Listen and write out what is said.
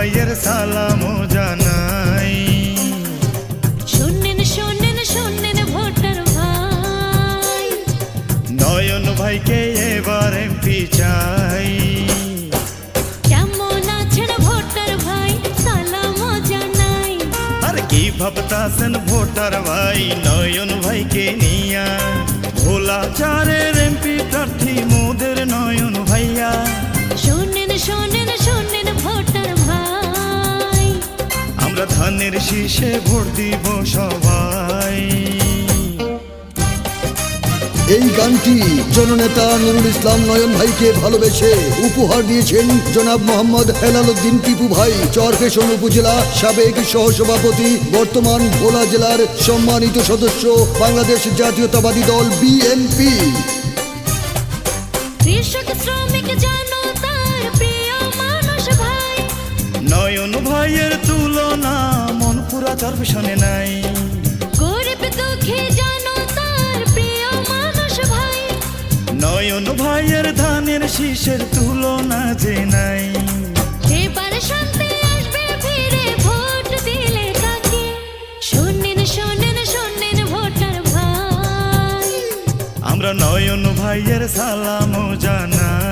ভাইয়ের সালাম জানাই। শোনেন শোনেন শোনেন ভোটার ভাই। নয়ন ভাইকে এবার এমপি চাই। কেমন আছেন ভোটার ভাই? সালাম জানাই। আর কি ভাবতাছেন ভোটার ভাই? নয়ন ভাইকে নিয়া ভোলা চারের ধানের শীষে ভোট দিব সবাই। এই গানটি জননেতা নুরুল ইসলাম নয়ন ভাইকে ভালোবেসে উপহার দিয়েছেন জনাব মোহাম্মদ হেলাল উদ্দিন টিপু ভাই চরফেশন উপজেলা সাবেক সহসভাপতি বর্তমান ভোলা জেলার সম্মানিত সদস্য বাংলাদেশ জাতীয়তাবাদী দল বিএনপি। কৃষক শ্রমিক জনতার প্রিয় মানুষ ভাই। নয়ন ভাইয়ের পুরা চর্পশনে নাই। গরিব দুঃখী জনতার প্রিয় মানুষ ভাই। নয়ন ভাইয়ের ধানের শীষের তুলনা যে নাই। এবার শান্তি আসবে ফিরে ভোট দিলে তাকে শোনেন শোনেন শোনেন ভোটার ভাই। আমরা নয়ন ভাইয়ের সালাম জানাই।